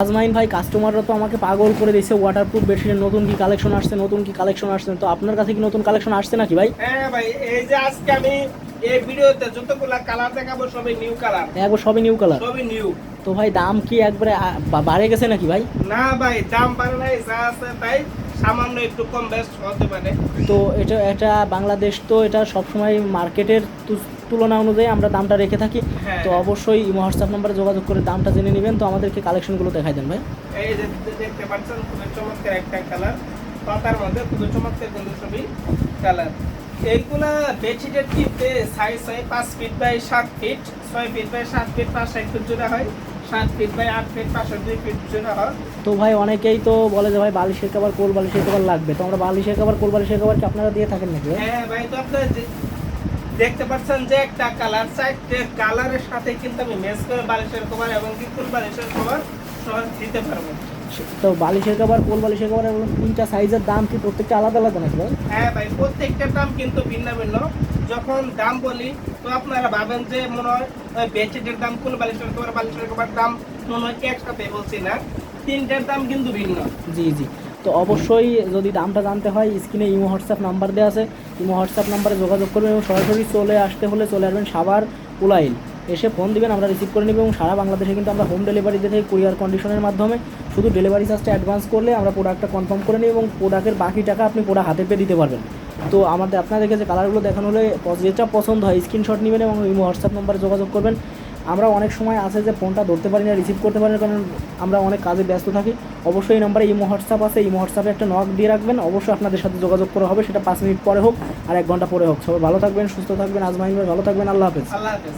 আজমাইন ভাই কাস্টমাররা তো আমাকে পাগল করে দিয়েছে ওয়াটারপ্রুফ বেডশিটের নতুন কি কালেকশন আসছে নতুন কি কালেকশন আসছে তো আপনার কাছে কি নতুন কালেকশন আসছে নাকি ভাই? হ্যাঁ ভাই এই যে আজকে আমি এই ভিডিওতে যতগুলো কালার দেখাবো সবই নিউ কালার একবার সবই নিউ কালার সবই নিউ তো ভাই দাম কি একবারে বাড়ে গেছে নাকি ভাই? না ভাই দাম বাড়ে নাই যা আছে তাই। সামান্য একটু কম বেশ হতে পারে। তো এটা এটা বাংলাদেশ তো এটা সবসময় মার্কেটের তুলনা অনুযায়ী আমরা দামটা রেখে থাকি। হ্যাঁ। তো অবশ্যই ইমো হোয়াটসঅ্যাপ নাম্বারে যোগাযোগ করে দামটা জেনে নেবেন। তো আমাদেরকে কালেকশনগুলো দেখাই দেন ভাই। এই যে দেখতে পাচ্ছেন খুবই চমৎকার একটা কালার। পাতার মধ্যে খুবই চমৎকার কিন্তু সবই কালার। এইগুলা বেডশিটের কিনতে সাইজ হয় পাঁচ ফিট বাই সাত ফিট ছয় ফিট বাই সাত ফিট পাঁচ ষাট ফিট জোড়া হয়। সাত ফিট বাই আট ফিট পাঁচশো দুই ফিট হয় তো ভাই অনেকেই তো বলে যে ভাই বালিশের কাবার কোল বালিশের কাবার লাগবে। তো আমরা বালিশের কাবার কোল বালিশের কাবার কি আপনারা দিয়ে থাকেন নাকি হ্যাঁ ভাই তো আপনার দেখতে পাচ্ছেন যে একটা কালার চারটে কালারের সাথে কিন্তু আমি মেস করে বালিশের কভার এবং বিপুল বালিশের কভার সহ দিতে পারব। তো বালিশের কাবার কোল বালিশের কাবার এবং তিনটা সাইজের দাম কি প্রত্যেকটা আলাদা আলাদা নাকি ভাই? হ্যাঁ ভাই প্রত্যেকটার দাম কিন্তু ভিন্ন ভিন্ন। যখন দাম বলি তো আপনারা ভাবেন যে মনে হয় বেডশিটের দাম কোন বালিশের কভার বালিশের কভার দাম মনে হয় একসাথে বলছি না। তিনটার দাম কিন্তু ভিন্ন। জি জি। তো অবশ্যই যদি দামটা জানতে হয়, স্ক্রিনে ইমো হোয়াটসঅ্যাপ নাম্বার দেওয়া আছে। ইমো হোয়াটসঅ্যাপ নাম্বারে যোগাযোগ করবেন এবং সরাসরি চলে আসতে হলে চলে আসবেন সাবার উলাইল। এসে ফোন দিবেন, আমরা রিসিভ করে নেব এবং সারা বাংলাদেশে কিন্তু আমরা হোম ডেলিভারি দিয়ে থাকি কুরিয়ার কন্ডিশনের মাধ্যমে শুধু ডেলিভারি চার্জটা অ্যাডভান্স করলে আমরা প্রোডাক্টটা কনফার্ম করে নিই এবং প্রোডাক্টের বাকি টাকা আপনি প্রোডাক্ট হাতে পেয়ে দিতে পারবেন। তো আমাদের, আপনাদেরকে যে কালারগুলো দেখানো হলে যেটা পছন্দ হয় স্ক্রিনশট নেবেন এবং ইমো হোয়াটসঅ্যাপ নম্বরে যোগাযোগ করবেন। আমরা অনেক সময় আছে যে ফোনটা ধরতে পারি না রিসিভ করতে পারি না, কারণ আমরা অনেক কাজে ব্যস্ত থাকি। অবশ্যই এই নম্বরে ইমো হোয়াটসঅ্যাপ আছে। ইমো হোয়াটসঅ্যাপে একটা নক দিয়ে রাখবেন। অবশ্যই আপনাদের সাথে যোগাযোগ করা হবে। সেটা পাঁচ মিনিট পরে হোক আর এক ঘণ্টা পরে হোক। সবাই ভালো থাকবেন, সুস্থ থাকবেন। আজমাইন ভালো থাকবেন। আল্লাহ হাফেজ। আল্লাহ হাফেজ।